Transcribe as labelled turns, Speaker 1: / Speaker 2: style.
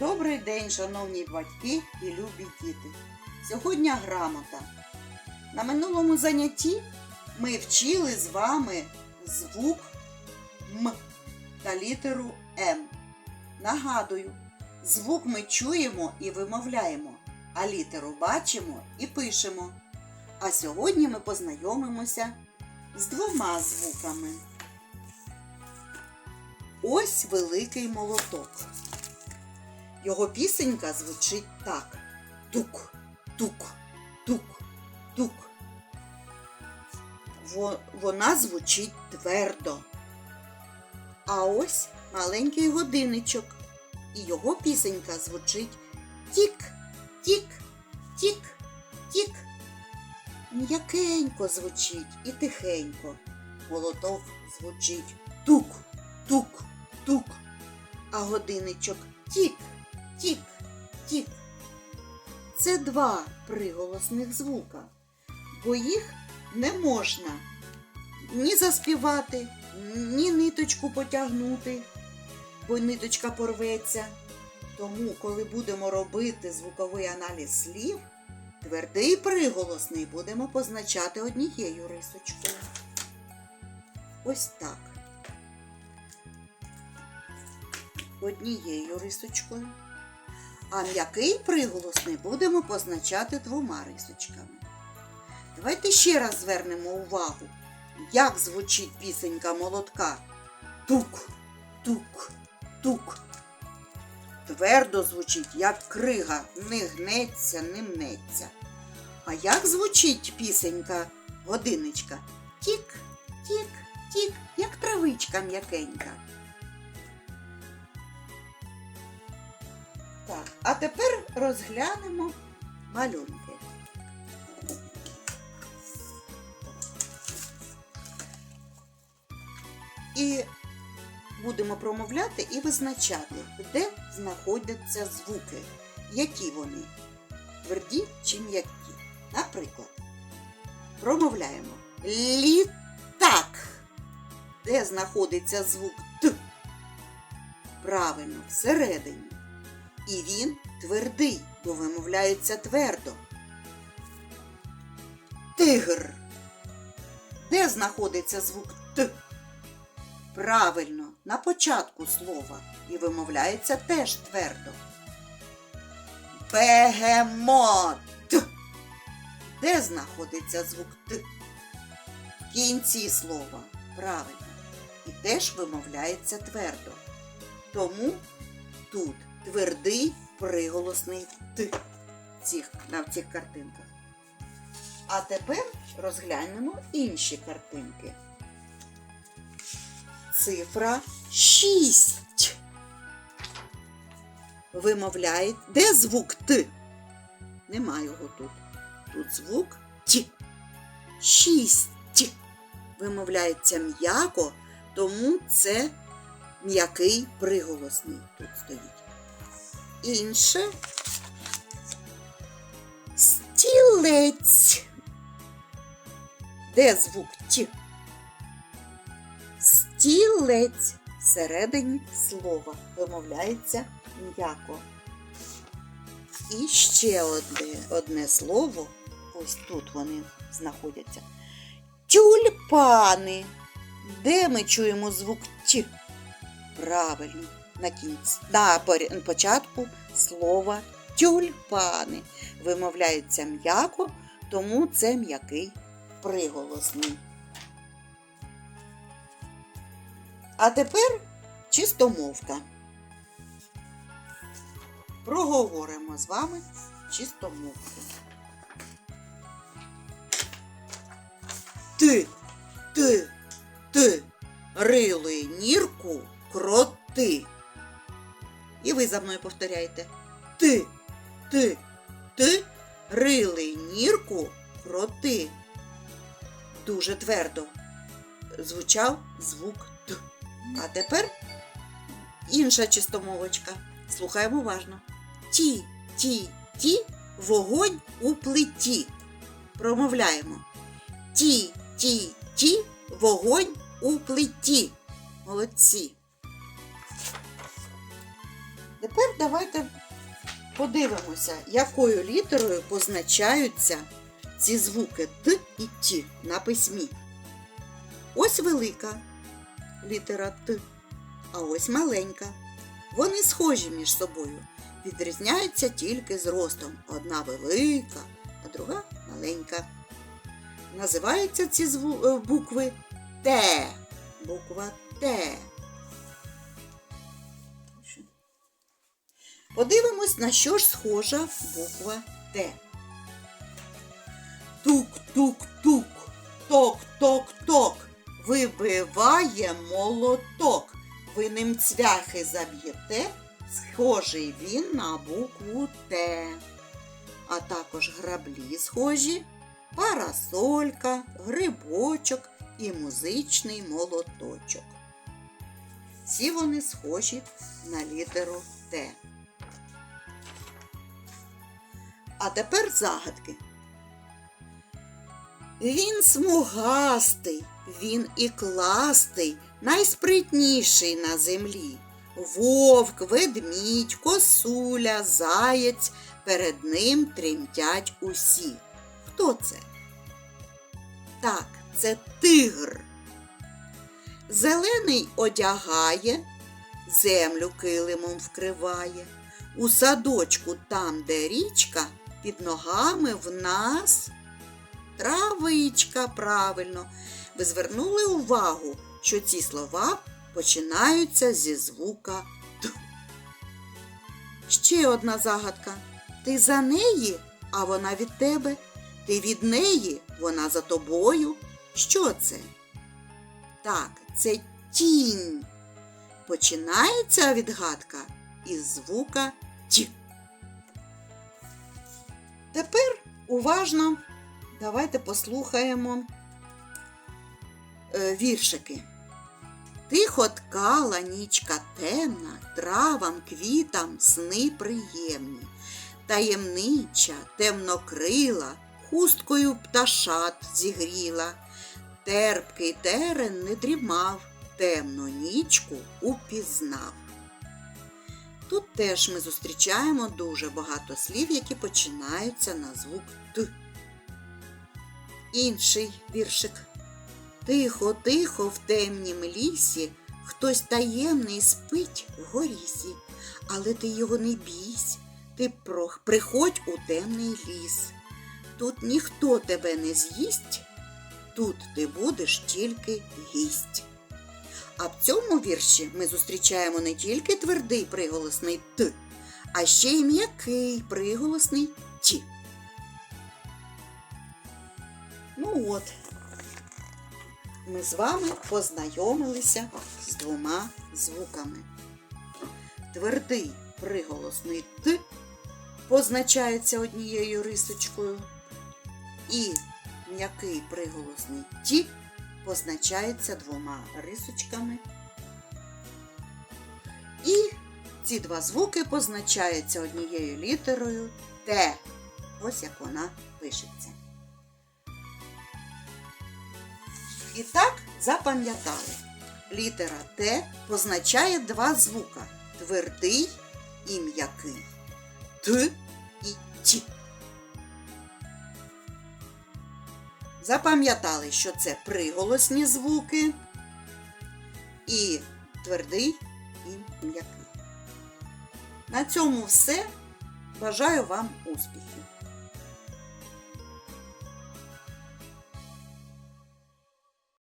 Speaker 1: Добрий день, шановні батьки і любі діти. Сьогодні грамота. На минулому занятті ми вчили з вами звук М та літеру М. Нагадую, звук ми чуємо і вимовляємо, а літеру бачимо і пишемо. А сьогодні ми познайомимося з двома звуками. Ось великий молоток. Його пісенька звучить так: тук, тук, тук, тук. Во- Вона звучить твердо. А ось маленький годинничок. І його пісенька звучить тік, тік, тік, тік. М'якенько звучить і тихенько. Молоток звучить тук, тук, тук. А тік, тік. Це два приголосних звука, бо їх не можна ні заспівати, ні ниточку потягнути, бо ниточка порветься. Тому, коли будемо робити звуковий аналіз слів, твердий приголосний будемо позначати однією рисочкою. Ось так. Однією рисочкою. А м'який приголосний будемо позначати двома рисочками. Давайте ще раз звернемо увагу, як звучить пісенька молотка. Тук, тук, тук. Твердо звучить, як крига, не гнеться, не мнеться. А як звучить пісенька годиничка? Тік, тік, тік, як травичка м'якенька. Так, а тепер розглянемо малюнки. І будемо промовляти і визначати, де знаходяться звуки, які вони тверді чи м'які. Наприклад, промовляємо літак, де знаходиться звук Т. Правильно, всередині. І він твердий, бо вимовляється твердо. Тигр. Де знаходиться звук Т? Правильно, на початку слова і вимовляється теж твердо. Бегемот. Де знаходиться звук Т? В кінці слова. Правильно. І теж вимовляється твердо. Тому тут твердий приголосний Т цих, на цих картинках. А тепер розглянемо інші картинки. Цифра 6. Вимовляє. Де звук Т? Нема його тут. Тут звук Т. Шість. Вимовляється м'яко, тому це м'який приголосний тут стоїть. Інше стілець. Де звук Т? Стілець всередині слова вимовляється м'яко. І ще одне, одне слово, ось тут вони знаходяться. Тюльпани. Де ми чуємо звук Т? Правильно, на кінці, на початку слова тюльпани. Вимовляється м'яко, тому це м'який приголосний. А тепер чистомовка. Проговоримо з вами чистомовку. Ти, ти, ти, рили за мною повторяйте. Ти, ти, ти, рили нірку кроти. Дуже твердо звучав звук Т. А тепер інша чистомовочка. Слухаємо уважно. Ті, ті, ті, вогонь у плиті. Промовляємо. Ті, ті, ті, вогонь у плиті. Молодці. Тепер давайте подивимося, якою літерою позначаються ці звуки Т і Т на письмі. Ось велика літера Т, а ось маленька. Вони схожі між собою, відрізняються тільки зростом. Одна велика, а друга маленька. Називаються ці е, букви Т. Буква Т. Подивимось, на що ж схожа буква Т. Тук-тук-тук, ток-ток-ток, вибиває молоток. Ви ним цвяхи заб'єте, схожий він на букву Т. А також граблі схожі, парасолька, грибочок і музичний молоточок. Всі вони схожі на літеру Т. А тепер загадки. Він смугастий, він і кластий, найспритніший на землі. Вовк, ведмідь, косуля, заєць, перед ним тремтять усі. Хто це? Так, це тигр. Зелений одягає, землю килимом вкриває. У садочку, там, де річка, під ногами в нас травичка, правильно. Ви звернули увагу, що ці слова починаються зі звука Т. Ще одна загадка. Ти за неї, а вона від тебе. Ти від неї, вона за тобою. Що це? Так, це тінь. Починається відгадка із звука Т. Тепер уважно давайте послухаємо е, віршики. Тихо ткала нічка темна, травам, квітам сни приємні, таємнича, темнокрила, хусткою пташат зігріла. Терпкий терен не дрімав, темну нічку упізнав. Тут теж ми зустрічаємо дуже багато слів, які починаються на звук Т. Інший віршик. Тихо, тихо в темнім лісі хтось таємний спить в горісі, але ти його не бійсь, ти приходь у темний ліс. Тут ніхто тебе не з'їсть, тут ти будеш тільки гість. А в цьому вірші ми зустрічаємо не тільки твердий приголосний Т, а ще й м'який приголосний Ті. Ну от, ми з вами познайомилися з двома звуками. Твердий приголосний Т позначається однією рисочкою, і м'який приголосний Ті позначається двома рисочками. І ці два звуки позначаються однією літерою Т. Ось як вона пишеться. І так запам'ятали. Літера Т позначає два звука твердий і м'який. Т і Т. Запам'ятали, що це приголосні звуки і твердий і м'який. На цьому все. Бажаю вам успіхів!